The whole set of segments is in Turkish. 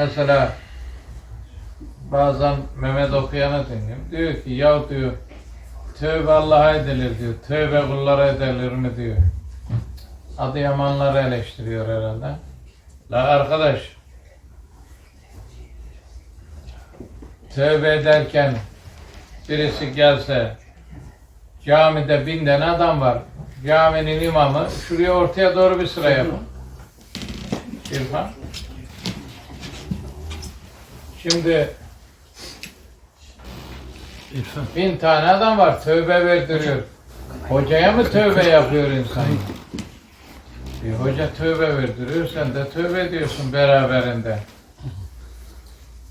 Mesela bazen Mehmet okuyanı dinliyorum. Diyor ki ya diyor tövbe Allah'a edilir diyor. Tövbe kullara edilir mi diyor. Adıyamanları eleştiriyor herhalde. La arkadaş tövbe ederken birisi gelse camide bin tane adam var. Caminin imamı şuraya ortaya doğru bir sıra yapın. İrfan. Şimdi İrfan. bin tane adam var tövbe verdiriyor. Hocaya mı tövbe yapıyor insan? Bir hoca tövbe verdiriyor, sen de tövbe ediyorsun beraberinde.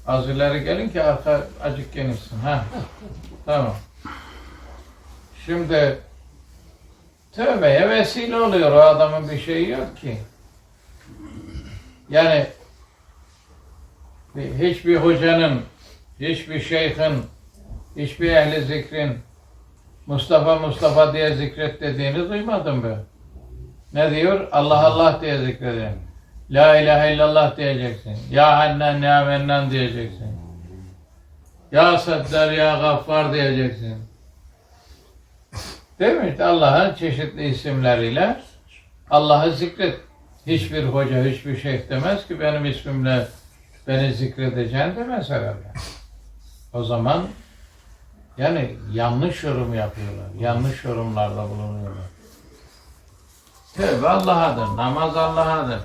Az ileri gelin ki arka acık genişsin. Ha. Tamam. Şimdi tövbeye vesile oluyor. O adamın bir şeyi yok ki. Yani hiçbir hocanın, hiçbir şeyhin, hiçbir ehli zikrin Mustafa Mustafa diye zikret dediğini duymadım ben. Ne diyor? Allah Allah diye zikredin. La ilahe illallah diyeceksin. Ya Hannen ya Mennan diyeceksin. Ya Settar ya Gaffar diyeceksin. Değil mi? Allah'ın çeşitli isimleriyle Allah'ı zikret. Hiçbir hoca, hiçbir şeyh demez ki benim ismimle beni zikredeceksin demez herhalde. O zaman yani yanlış yorum yapıyorlar. Yanlış yorumlarda bulunuyorlar. Tövbe Allah'adır, namaz Allah'adır.